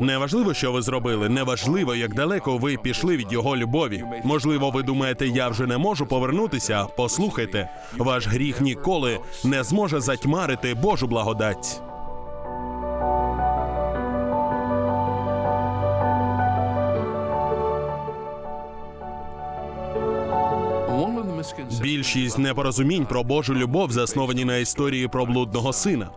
Неважливо, що ви зробили, неважливо, як далеко ви пішли від його любові. Можливо, ви думаєте, я вже не можу повернутися. Послухайте, ваш гріх ніколи не зможе затьмарити Божу благодать. Більшість непорозумінь про Божу любов засновані на історії про блудного сина.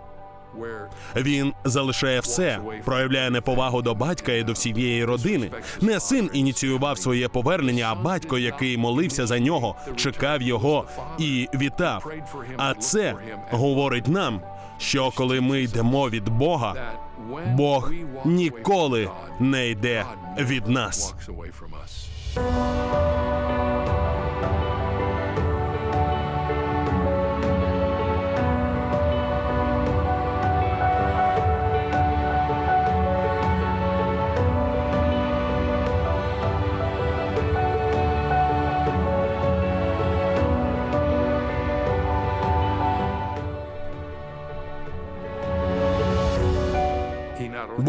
Він залишає все, проявляє неповагу до батька і до всієї родини. Не син ініціював своє повернення, а батько, який молився за нього, чекав його і вітав. А це говорить нам, що коли ми йдемо від Бога, Бог ніколи не йде від нас.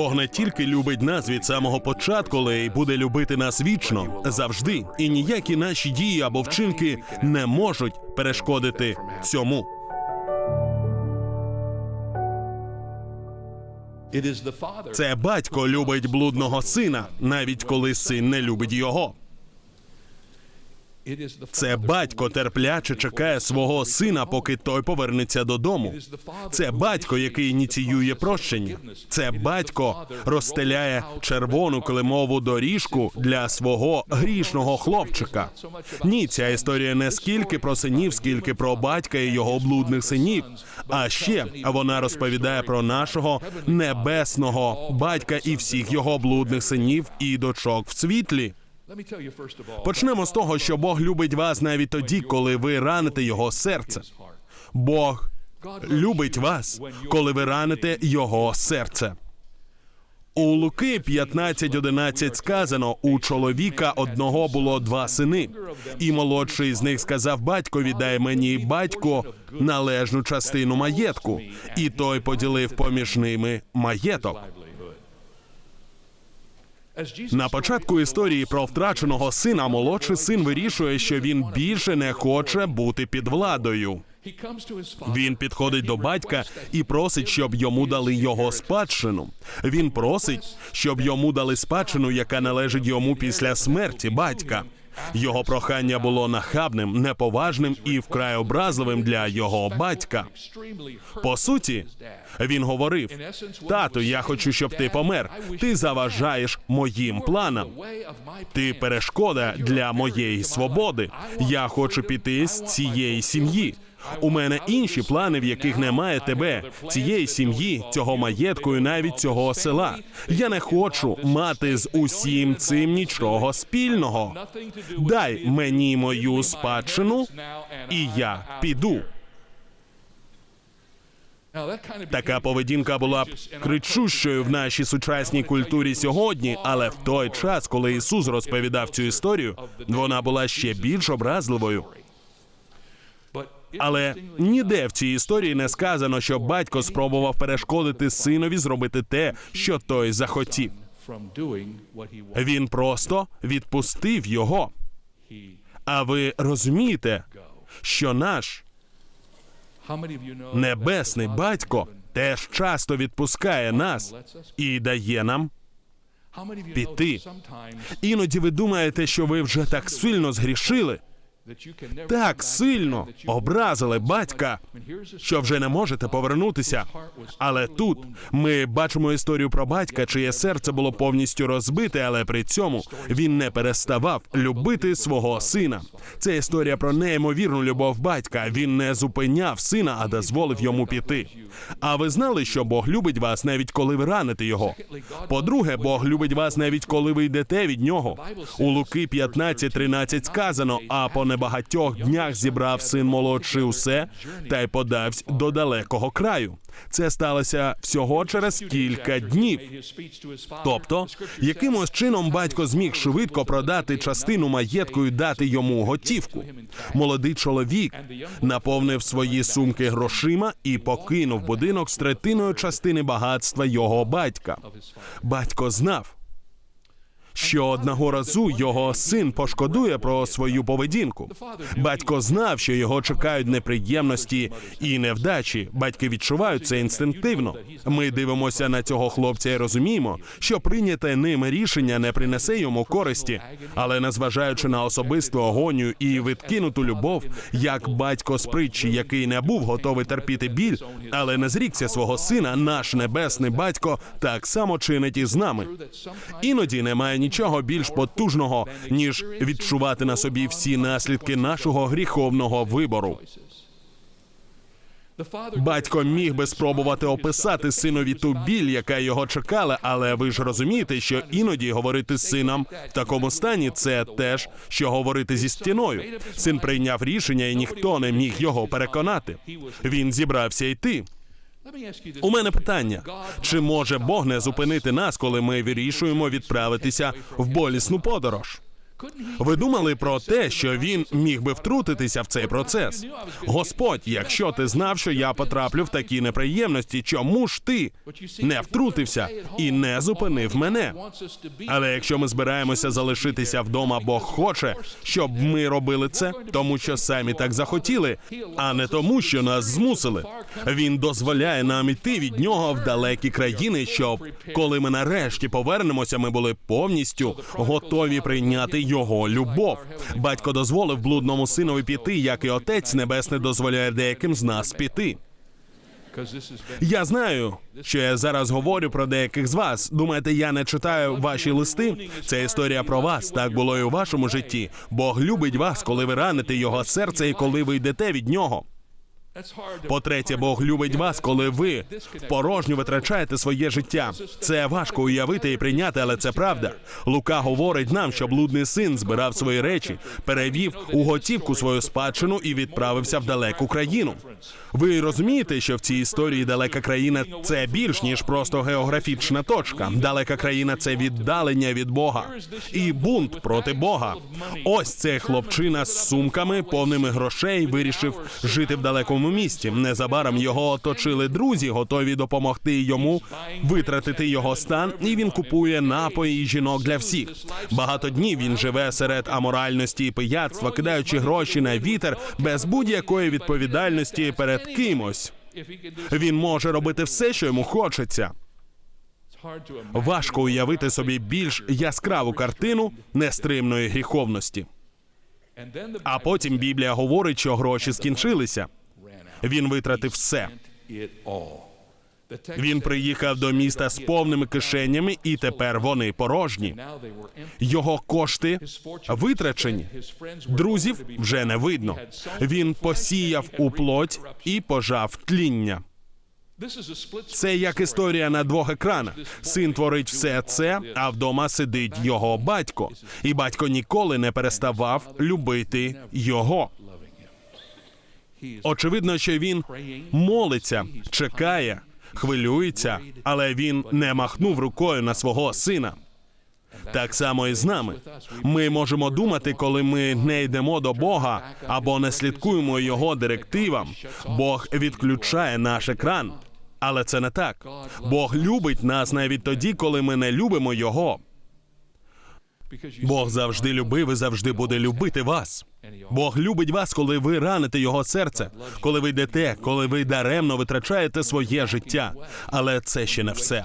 Бог не тільки любить нас від самого початку, але й буде любити нас вічно завжди. І ніякі наші дії або вчинки не можуть перешкодити цьому. Це батько любить блудного сина, навіть коли син не любить його. Це батько терпляче чекає свого сина, поки той повернеться додому. Це батько, який ініціює прощення. Це батько розстеляє червону килимову доріжку для свого грішного хлопчика. Ні, ця історія не скільки про синів, скільки про батька і його блудних синів. А ще вона розповідає про нашого небесного батька і всіх його блудних синів і дочок в світлі. Почнемо з того, що Бог любить вас навіть тоді, коли ви раните його серце. Бог любить вас, коли ви раните його серце. У Луки 15.11 сказано: у чоловіка одного було два сини, і молодший з них сказав батькові: дай мені батько належну частину маєтку, і той поділив поміж ними маєток. На початку історії про втраченого сина молодший син вирішує, що він більше не хоче бути під владою. Він підходить до батька і просить, щоб йому дали його спадщину. Він просить, щоб йому дали спадщину, яка належить йому після смерті батька. Його прохання було нахабним, неповажним і вкрай образливим для його батька. По суті, він говорив: тату, я хочу, щоб ти помер. Ти заважаєш моїм планам. Ти перешкода для моєї свободи. Я хочу піти з цієї сім'ї. У мене інші плани, в яких немає тебе, цієї сім'ї, цього маєтку і навіть цього села. Я не хочу мати з усім цим нічого спільного. Дай мені мою спадщину, і я піду. Така поведінка була б кричущою в нашій сучасній культурі сьогодні, але в той час, коли Ісус розповідав цю історію, вона була ще більш образливою. Але ніде в цій історії не сказано, що батько спробував перешкодити синові зробити те, що той захотів. Він просто відпустив його. А ви розумієте, що наш небесний батько теж часто відпускає нас і дає нам піти. Іноді ви думаєте, що ви вже так сильно згрішили, так сильно образили батька, що вже не можете повернутися. Але тут ми бачимо історію про батька, чиє серце було повністю розбите, але при цьому він не переставав любити свого сина. Це історія про неймовірну любов батька. Він не зупиняв сина, а дозволив йому піти. А ви знали, що Бог любить вас навіть коли ви раните його? По-друге, Бог любить вас навіть коли ви йдете від нього. У Луки 15.13 сказано: а по небагатьох днях зібрав син молодший усе та й подавсь до далекого краю. Це сталося всього через кілька днів. Тобто, якимось чином батько зміг швидко продати частину маєтку і дати йому готівку. Молодий чоловік наповнив свої сумки грошима і покинув будинок з третиною частини багатства його батька. Батько знав, що одного разу його син пошкодує про свою поведінку. Батько знав, що його чекають неприємності і невдачі. Батьки відчувають це інстинктивно. Ми дивимося на цього хлопця і розуміємо, що прийняте ним рішення не принесе йому користі, але незважаючи на особисту агонію і відкинуту любов, як батько з притчі, який не був готовий терпіти біль, але не зрікся свого сина, наш небесний батько так само чинить і з нами. Іноді немає нічого більш потужного, ніж відчувати на собі всі наслідки нашого гріховного вибору. Батько міг би спробувати описати синові ту біль, яка його чекала, але ви ж розумієте, що іноді говорити з сином в такому стані це теж, що говорити зі стіною. Син прийняв рішення, і ніхто не міг його переконати. Він зібрався йти. У мене питання: чи може Бог не зупинити нас, коли ми вирішуємо відправитися в болісну подорож? Ви думали про те, що він міг би втрутитися в цей процес? Господь, якщо ти знав, що я потраплю в такі неприємності, чому ж ти не втрутився і не зупинив мене? Але якщо ми збираємося залишитися вдома, Бог хоче, щоб ми робили це, тому що самі так захотіли, а не тому, що нас змусили. Він дозволяє нам іти від нього в далекі країни, щоб коли ми нарешті повернемося, ми були повністю готові прийняти його любов. Батько дозволив блудному синові піти, як і отець небесний дозволяє деяким з нас піти. Я знаю, що я зараз говорю про деяких з вас. Думаєте, я не читаю ваші листи? Це історія про вас. Так було і у вашому житті. Бог любить вас, коли ви раните його серце і коли ви йдете від нього. По-третє, Бог любить вас, коли ви порожньо витрачаєте своє життя. Це важко уявити і прийняти, але це правда. Лука говорить нам, що блудний син збирав свої речі, перевів у готівку свою спадщину і відправився в далеку країну. Ви розумієте, що в цій історії далека країна це більш ніж просто географічна точка. Далека країна це віддалення від Бога і бунт проти Бога. Ось цей хлопчина з сумками, повними грошей, вирішив жити в далекому місті. Незабаром його оточили друзі, готові допомогти йому витратити його стан, і він купує напої і жінок для всіх. Багато днів він живе серед аморальності і пияцтва, кидаючи гроші на вітер без будь-якої відповідальності перед кимось. Він може робити все, що йому хочеться. Важко уявити собі більш яскраву картину нестримної гріховності. А потім Біблія говорить, що гроші скінчилися. Він витратив все. Він приїхав до міста з повними кишенями, і тепер вони порожні. Його кошти витрачені. Друзів вже не видно. Він посіяв у плоть і пожав тління. Це як історія на двох екранах. Син творить все це, а вдома сидить його батько, і батько ніколи не переставав любити його. Очевидно, що він молиться, чекає, хвилюється, але він не махнув рукою на свого сина. Так само і з нами. Ми можемо думати, коли ми не йдемо до Бога або не слідкуємо його директивам. Бог відключає наш екран. Але це не так. Бог любить нас навіть тоді, коли ми не любимо його. Бог завжди любив і завжди буде любити вас. Бог любить вас, коли ви раните його серце, коли ви йдете, коли ви даремно витрачаєте своє життя. Але це ще не все.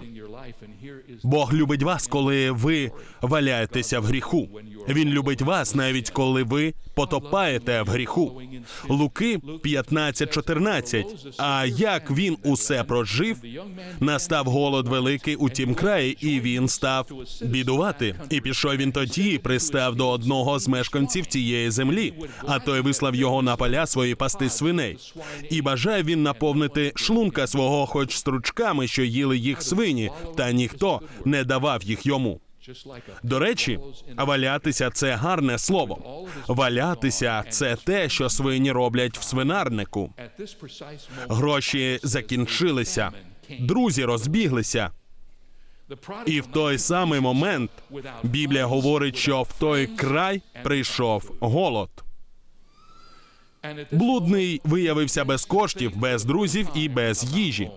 Бог любить вас, коли ви валяєтеся в гріху. Він любить вас навіть коли ви потопаєте в гріху. Луки 15.14. А як він усе прожив, настав голод великий у тім краї, і він став бідувати. І пішов він тоді, пристав до одного з мешканців цієї землі, а той вислав його на поля свої пасти свиней. І бажає він наповнити шлунка свого, хоч стручками, що їли їх свині, та ніхто не давав їх йому. До речі, валятися це гарне слово. Валятися це те, що свині роблять в свинарнику. Гроші закінчилися, друзі розбіглися. І в той самий момент Біблія говорить, що в той край прийшов голод. Блудний виявився без коштів, без друзів і без їжі.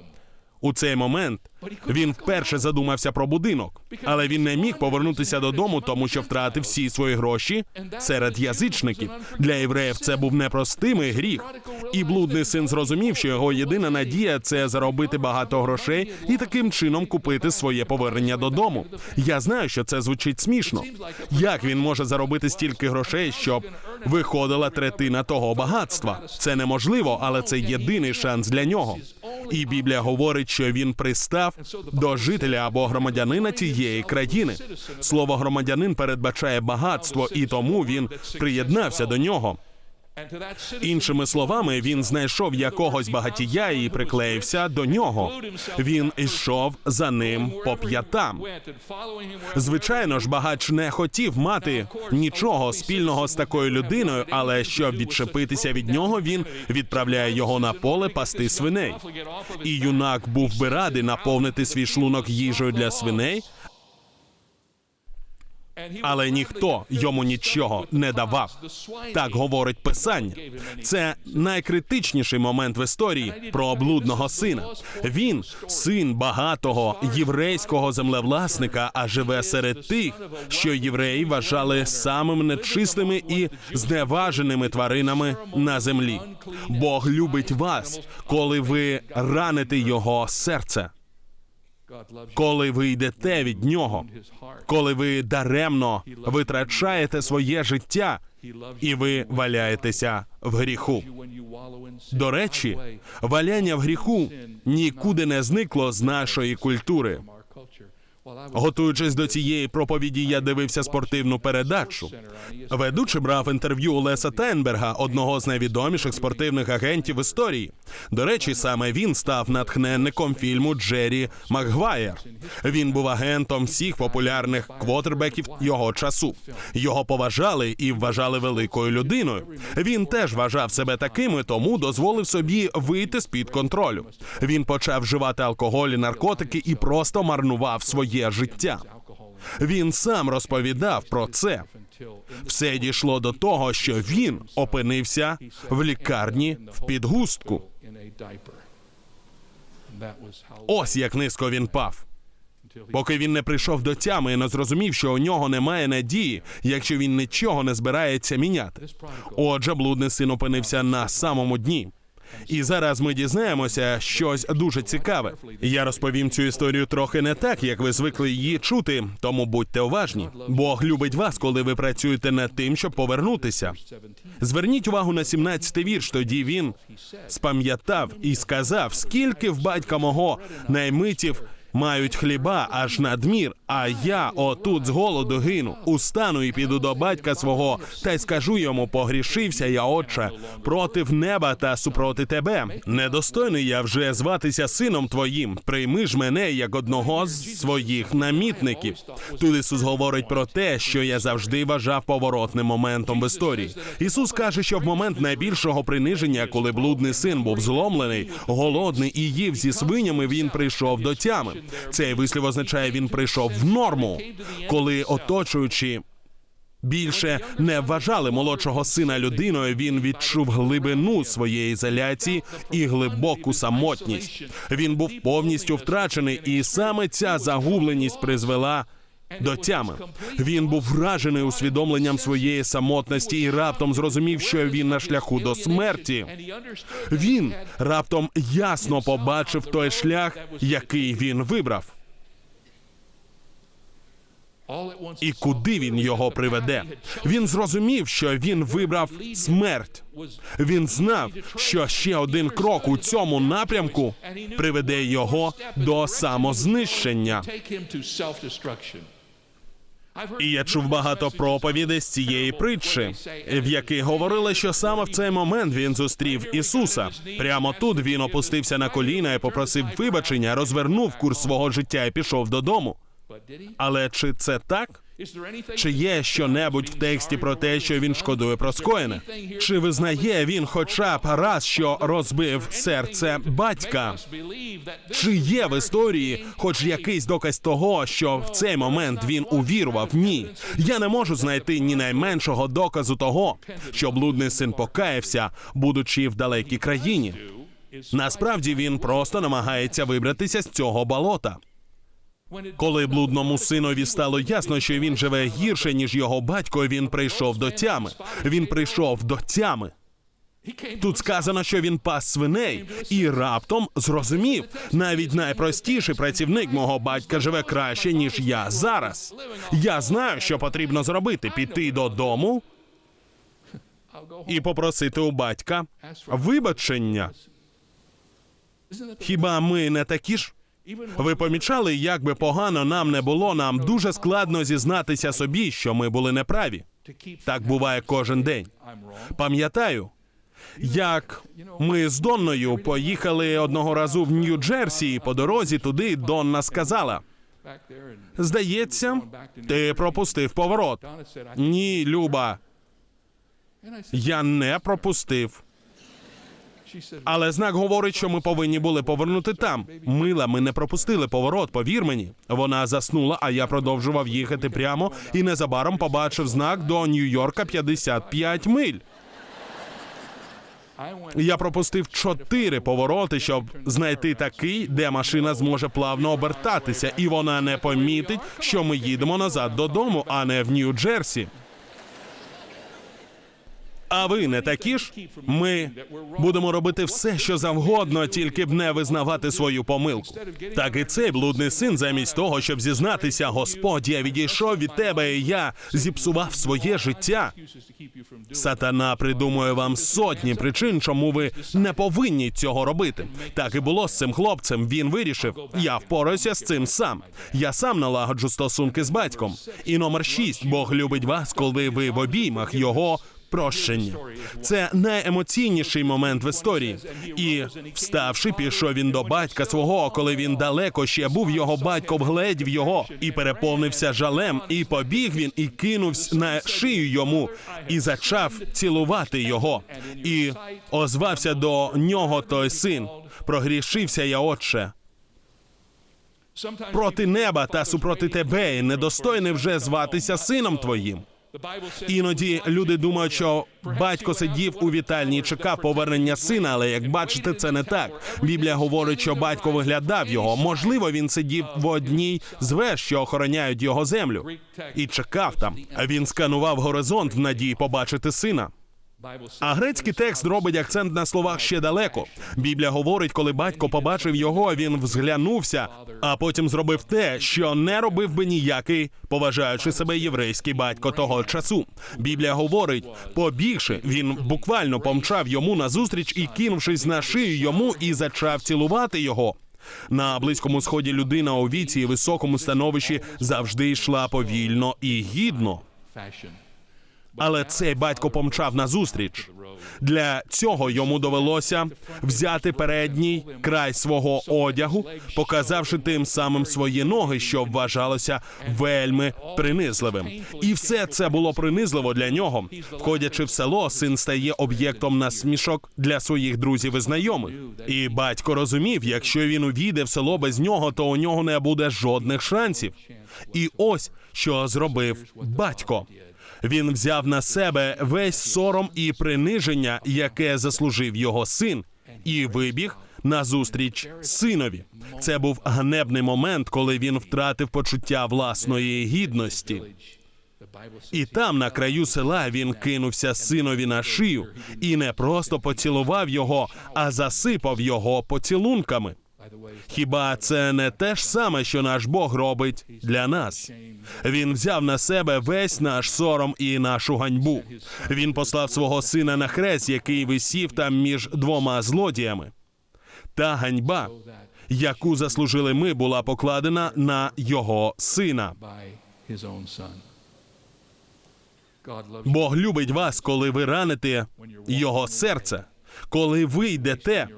У цей момент він вперше задумався про будинок, але він не міг повернутися додому, тому що втратив всі свої гроші серед язичників. Для євреїв це був непростимий гріх. І блудний син зрозумів, що його єдина надія це заробити багато грошей і таким чином купити своє повернення додому. Я знаю, що це звучить смішно. Як він може заробити стільки грошей, щоб виходила третина того багатства? Це неможливо, але це єдиний шанс для нього. І Біблія говорить, що він пристав до жителя або громадянина тієї країни. Слово громадянин передбачає багатство, і тому він приєднався до нього. Іншими словами, він знайшов якогось багатія і приклеївся до нього. Він йшов за ним по п'ятам. Звичайно ж, багач не хотів мати нічого спільного з такою людиною, але щоб відчепитися від нього, він відправляє його на поле пасти свиней. І юнак був би радий наповнити свій шлунок їжею для свиней, але ніхто йому нічого не давав. Так говорить писання. Це найкритичніший момент в історії про облудного сина. Він син багатого єврейського землевласника, а живе серед тих, що євреї вважали самими нечистими і зневаженими тваринами на землі. Бог любить вас, коли ви раните його серце коли ви йдете від нього, коли ви даремно витрачаєте своє життя і ви валяєтеся в гріху. До речі, валяння в гріху нікуди не зникло з нашої культури. Готуючись до цієї проповіді, я дивився спортивну передачу. Ведучий брав інтерв'ю Леса Тенберга, одного з найвідоміших спортивних агентів історії. До речі, саме він став натхненником фільму Джері Макгвайер. Він був агентом всіх популярних квотербеків його часу. Його поважали і вважали великою людиною. Він теж вважав себе такими, тому дозволив собі вийти з під контролю. Він почав вживати алкоголь і наркотики і просто марнував своє життя. Він сам розповідав про це. Все дійшло до того, що він опинився в лікарні в підгустку. Ось як низько він пав. Поки він не прийшов до тями і не зрозумів, що у нього немає надії, якщо він нічого не збирається міняти. Отже, блудний син опинився на самому дні. І зараз ми дізнаємося щось дуже цікаве. Я розповім цю історію трохи не так, як ви звикли її чути, тому будьте уважні. Бог любить вас, коли ви працюєте над тим, щоб повернутися. Зверніть увагу на 17-й вірш. Тоді він спам'ятав і сказав, скільки в батька мого наймитів мають хліба аж надмір, а я отут з голоду гину. Устану і піду до батька свого, та й скажу йому: погрішився я, отче, против неба та супроти тебе. Недостойний я вже зватися сином твоїм. Прийми ж мене як одного з своїх намітників. Тут Ісус говорить про те, що я завжди вважав поворотним моментом в історії. Ісус каже, що в момент найбільшого приниження, коли блудний син був зломлений, голодний і їв зі свинями, він прийшов до тями. Цей вислів означає, він прийшов в норму, коли оточуючи. Більше не вважали молодшого сина людиною. Він відчув глибину своєї ізоляції і глибоку самотність. Він був повністю втрачений, і саме ця загубленість призвела до тями. Він був вражений усвідомленням своєї самотності і раптом зрозумів, що він на шляху до смерті. Він раптом ясно побачив той шлях, який він вибрав. І куди він його приведе? Він зрозумів, що він вибрав смерть. Він знав, що ще один крок у цьому напрямку приведе його до самознищення. І я чув багато проповідей з цієї притчі, в яких говорили, що саме в цей момент він зустрів Ісуса. Прямо тут він опустився на коліна і попросив вибачення, розвернув курс свого життя і пішов додому. Але чи це так? Чи є щонебудь в тексті про те, що він шкодує про скоєне? Чи визнає він хоча б раз, що розбив серце батька? Чи є в історії хоч якийсь доказ того, що в цей момент він увірував? Ні. Я не можу знайти ні найменшого доказу того, що блудний син покаявся, будучи в далекій країні. Насправді він просто намагається вибратися з цього болота. Коли блудному синові стало ясно, що він живе гірше, ніж його батько, він прийшов до тями. Він прийшов до тями. Тут сказано, що він пас свиней, і раптом зрозумів, навіть найпростіший працівник мого батька живе краще, ніж я зараз. Я знаю, що потрібно зробити: піти додому і попросити у батька вибачення. Хіба ми не такі ж? Ви помічали, як би погано нам не було, нам дуже складно зізнатися собі, що ми були неправі. Так буває кожен день. Пам'ятаю, як ми з Донною поїхали одного разу в Нью-Джерсі, і по дорозі туди Донна сказала: Здається, ти пропустив поворот. Ні, Люба, я не пропустив. Але знак говорить, що ми повинні були повернути там. Мила, ми не пропустили поворот, повір мені. Вона заснула, а я продовжував їхати прямо і незабаром побачив знак до Нью-Йорка 55 миль. Я пропустив чотири повороти, щоб знайти такий, де машина зможе плавно обертатися, і вона не помітить, що ми їдемо назад додому, а не в Нью-Джерсі. А ви не такі ж? Ми будемо робити все, що завгодно, тільки б не визнавати свою помилку. Так і цей блудний син, замість того, щоб зізнатися, Господь, я відійшов від тебе, і я зіпсував своє життя. Сатана придумує вам сотні причин, чому ви не повинні цього робити. Так і було з цим хлопцем. Він вирішив: я впораюся з цим сам. Я сам налагоджу стосунки з батьком. І номер шість Бог любить вас, коли ви в обіймах його. Прощення це найемоційніший момент в історії. І вставши, пішов він до батька свого, коли він далеко ще був. Його батько вгледів його і переповнився жалем. І побіг він і кинувся на шию йому, і зачав цілувати його. І озвався до нього той син. Прогрішився я, отче. Проти неба та супроти тебе, і недостойний вже зватися сином твоїм. Іноді люди думають, що батько сидів у вітальні і чекав повернення сина, але як бачите, це не так. Біблія говорить, що батько виглядав його. Можливо, він сидів в одній з веж, що охороняють його землю, і чекав там. Він сканував горизонт в надії побачити сина. А грецький текст робить акцент на словах ще далеко. Біблія говорить, коли батько побачив його, він взглянувся, а потім зробив те, що не робив би ніякий, поважаючи себе єврейський батько того часу. Біблія говорить, побігши, він буквально помчав йому назустріч і кинувшись на шию йому, і зачав цілувати його. На близькому сході людина у віці і високому становищі завжди йшла повільно і гідно. Але цей батько помчав назустріч. Для цього йому довелося взяти передній край свого одягу, показавши тим самим свої ноги, що вважалося вельми принизливим. І все це було принизливо для нього. Входячи в село, син стає об'єктом насмішок для своїх друзів і знайомих. І батько розумів, якщо він увійде в село без нього, то у нього не буде жодних шансів. І ось що зробив батько. Він взяв на себе весь сором і приниження, яке заслужив його син, і вибіг назустріч синові. Це був ганебний момент, коли він втратив почуття власної гідності. І там, на краю села, він кинувся синові на шию і не просто поцілував його, а засипав його поцілунками. Хіба це не те ж саме, що наш Бог робить для нас? Він взяв на себе весь наш сором і нашу ганьбу. Він послав свого сина на хрест, який висів там між двома злодіями. Та ганьба, яку заслужили ми, була покладена на його сина. Бог любить вас, коли ви раните його серце, коли ви йдете,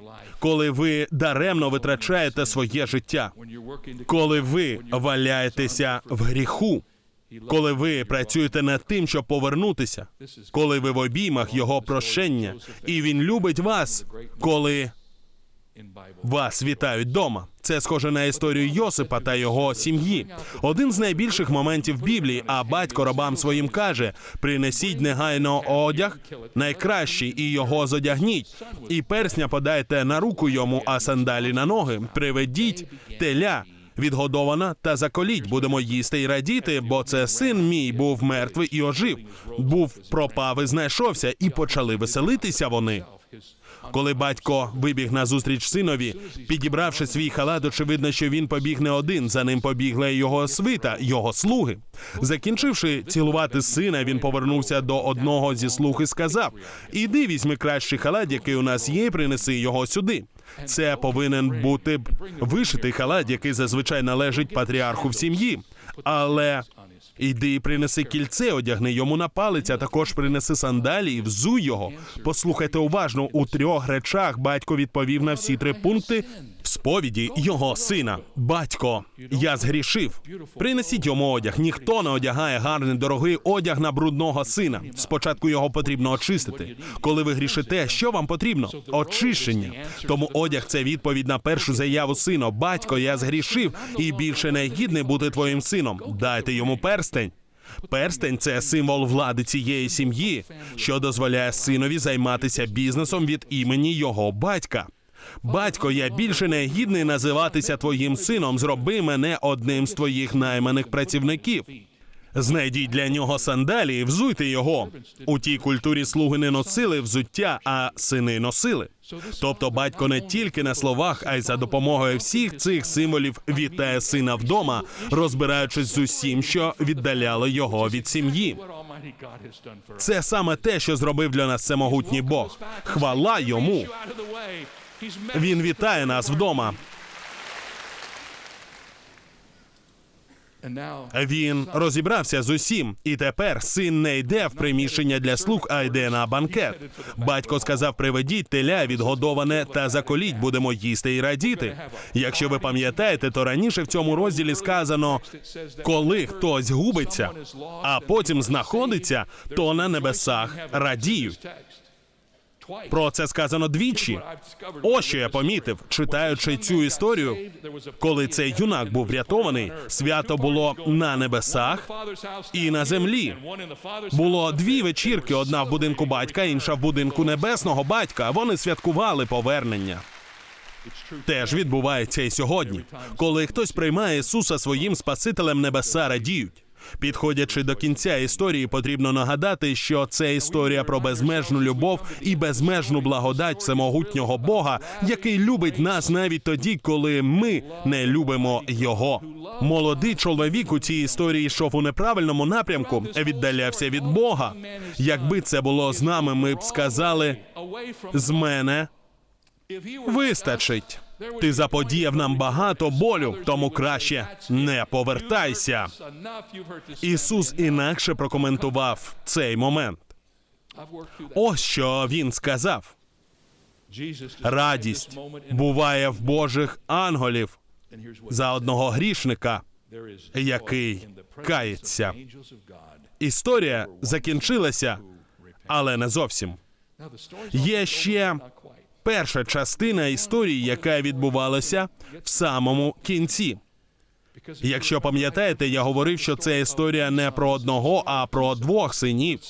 коли ви даремно витрачаєте своє життя, коли ви валяєтеся в гріху, коли ви працюєте над тим, щоб повернутися, коли ви в обіймах його прощення, і він любить вас, коли вас вітають дома. Це схоже на історію Йосипа та його сім'ї. Один з найбільших моментів Біблії. А батько рабам своїм каже: принесіть негайно одяг, найкращий, і його зодягніть, і персня подайте на руку йому, а сандалі на ноги. Приведіть теля. Відгодована та заколіть, будемо їсти і радіти, бо це син мій був мертвий і ожив, був пропав і знайшовся, і почали веселитися вони. Коли батько вибіг на зустріч синові, підібравши свій халат, очевидно, що він побіг не один. За ним побігла його свита, його слуги. Закінчивши цілувати сина, він повернувся до одного зі слуг і сказав: Іди, візьми кращий халат, який у нас є, і принеси його сюди. Це повинен бути вишитий халат, який зазвичай належить патріарху в сім'ї. Але Іди і принеси кільце, одягни йому на палець, а також принеси сандалі і взуй його. Послухайте уважно, у трьох речах батько відповів на всі три пункти сповіді його сина. Батько, я згрішив. Принесіть йому одяг. Ніхто не одягає гарний дорогий одяг на брудного сина. Спочатку його потрібно очистити. Коли ви грішите, що вам потрібно? Очищення. Тому одяг це відповідь на першу заяву сина. Батько, я згрішив і більше не гідний бути твоїм сином. Дайте йому перстень. Перстень це символ влади цієї сім'ї, що дозволяє синові займатися бізнесом від імені його батька. Батько, я більше не гідний називатися твоїм сином. Зроби мене одним з твоїх найманих працівників. Знайдіть для нього сандалі і взуйте його. У тій культурі слуги не носили взуття, а сини носили. Тобто батько не тільки на словах, а й за допомогою всіх цих символів вітає сина вдома, розбираючись з усім, що віддаляло його від сім'ї. Це саме те, що зробив для нас всемогутній Бог. Хвала йому. Він вітає нас вдома. Він розібрався з усім, і тепер син не йде в приміщення для слуг, а йде на банкет. Батько сказав: приведіть теля відгодоване та заколіть, будемо їсти і радіти. Якщо ви пам'ятаєте, то раніше в цьому розділі сказано: коли хтось губиться, а потім знаходиться, то на небесах радіють. Про це сказано двічі. Ось що я помітив, читаючи цю історію, коли цей юнак був врятований, свято було на небесах і на землі. Було дві вечірки: одна в будинку батька, інша в будинку небесного батька. Вони святкували повернення. Теж відбувається і сьогодні. Коли хтось приймає Ісуса своїм Спасителем, небеса радіють. Підходячи до кінця історії, потрібно нагадати, що це історія про безмежну любов і безмежну благодать всемогутнього Бога, який любить нас навіть тоді, коли ми не любимо його. Молодий чоловік у цій історії йшов у неправильному напрямку, віддалявся від Бога. Якби це було з нами, ми б сказали з мене вистачить. Ти заподіяв нам багато болю, тому краще не повертайся. Ісус інакше прокоментував цей момент. Ось що він сказав: радість буває в Божих ангелів за одного грішника, який кається. Історія закінчилася, але не зовсім. Є ще перша частина історії, яка відбувалася в самому кінці. Якщо пам'ятаєте, я говорив, що це історія не про одного, а про двох синів.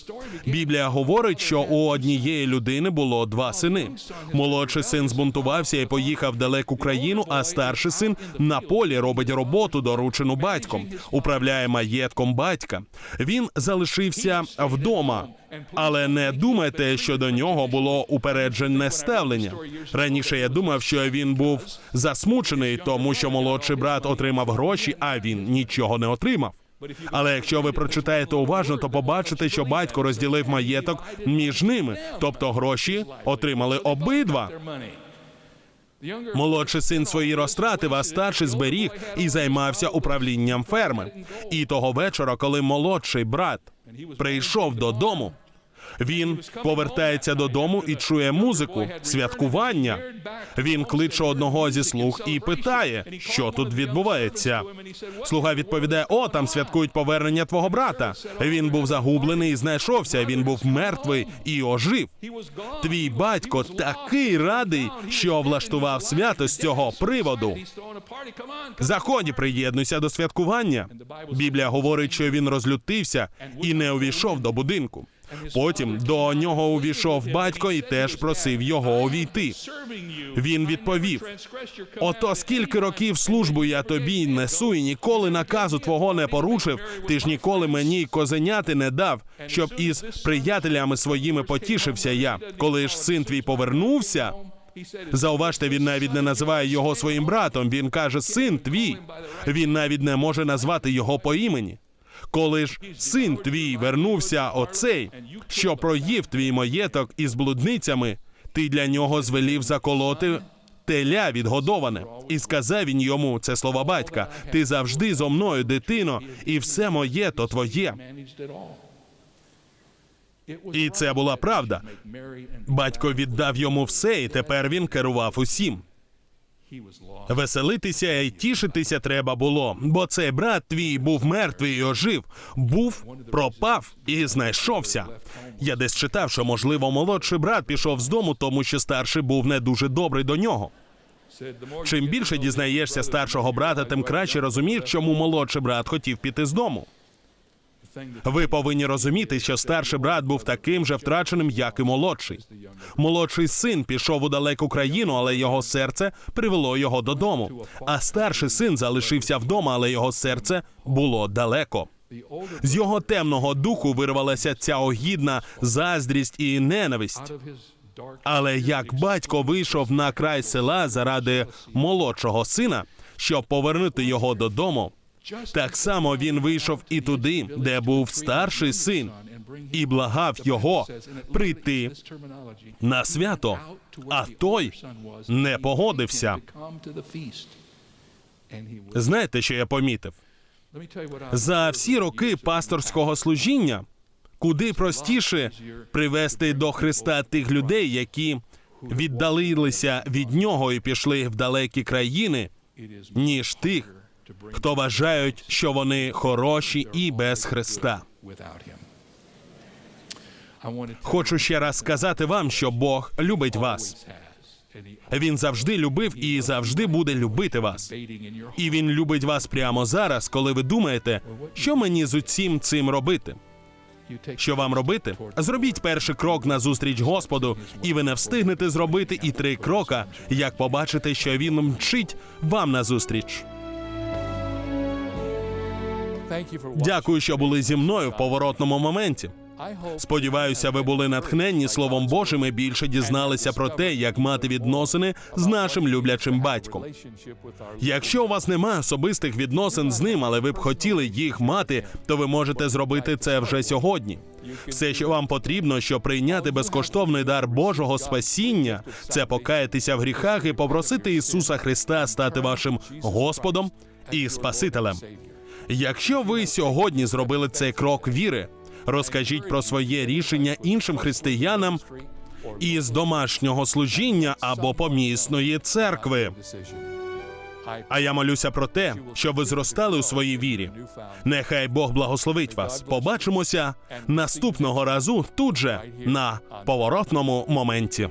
Біблія говорить, що у однієї людини було два сини. Молодший син збунтувався і поїхав в далеку країну, а старший син на полі робить роботу, доручену батьком, управляє маєтком батька. Він залишився вдома. Але не думайте, що до нього було упереджене ставлення. Раніше я думав, що він був засмучений, тому що молодший брат отримав гроші, а він нічого не отримав. Але якщо ви прочитаєте уважно, то побачите, що батько розділив маєток між ними, тобто гроші отримали обидва. Молодший син свої розтратив, а старший зберіг і займався управлінням ферми. І того вечора, коли молодший брат прийшов додому, Він повертається додому і чує музику, святкування. Він кличе одного зі слуг і питає, що тут відбувається. Слуга відповідає: О, там святкують повернення твого брата. Він був загублений і знайшовся. Він був мертвий і ожив. Твій батько такий радий, що влаштував свято з цього приводу. Заходь і приєднуйся до святкування. Біблія говорить, що він розлютився і не увійшов до будинку. Потім до нього увійшов батько і теж просив його увійти. Він відповів: Ото скільки років службу я тобі несу, і ніколи наказу твого не порушив. Ти ж ніколи мені козеняти не дав, щоб із приятелями своїми потішився я. Коли ж син твій повернувся. Зауважте, він навіть не називає його своїм братом. Він каже син твій. Він навіть не може назвати його по імені. Коли ж син твій вернувся оцей, що проїв твій маєток із блудницями, ти для нього звелів заколоти теля відгодоване. І сказав він йому це слова батька: Ти завжди зо мною, дитино, і все моє то твоє. І це була правда. Батько віддав йому все, і тепер він керував усім. Веселитися і тішитися треба було, бо цей брат твій був мертвий і ожив, був, пропав і знайшовся. Я десь читав, що можливо молодший брат пішов з дому, тому що старший був не дуже добрий до нього. Чим більше дізнаєшся старшого брата, тим краще розумієш, чому молодший брат хотів піти з дому. Ви повинні розуміти, що старший брат був таким же втраченим, як і молодший. Молодший син пішов у далеку країну, але його серце привело його додому. А старший син залишився вдома, але його серце було далеко. З його темного духу вирвалася ця огідна заздрість і ненависть. Але як батько вийшов на край села заради молодшого сина, щоб повернути його додому, так само він вийшов і туди, де був старший син, і благав його прийти на свято, а той не погодився. Знаєте, що я помітив? За всі роки пасторського служіння куди простіше привести до Христа тих людей, які віддалилися від нього і пішли в далекі країни, ніж тих, хто вважають, що вони хороші і без Христа. Хочу ще раз сказати вам, що Бог любить вас. Він завжди любив і завжди буде любити вас. І він любить вас прямо зараз, коли ви думаєте, що мені з усім цим робити. Що вам робити? Зробіть перший крок на зустріч Господу, і ви не встигнете зробити і три крока, як побачите, що він мчить вам назустріч. Дякую, що були зі мною в поворотному моменті. Сподіваюся, ви були натхненні Словом Божим і більше дізналися про те, як мати відносини з нашим люблячим батьком. Якщо у вас немає особистих відносин з ним, але ви б хотіли їх мати, то ви можете зробити це вже сьогодні. Все, що вам потрібно, щоб прийняти безкоштовний дар Божого спасіння, це покаятися в гріхах і попросити Ісуса Христа стати вашим Господом і Спасителем. Якщо ви сьогодні зробили цей крок віри, розкажіть про своє рішення іншим християнам із домашнього служіння або помісної церкви. А я молюся про те, щоб ви зростали у своїй вірі. Нехай Бог благословить вас. Побачимося наступного разу тут же на поворотному моменті.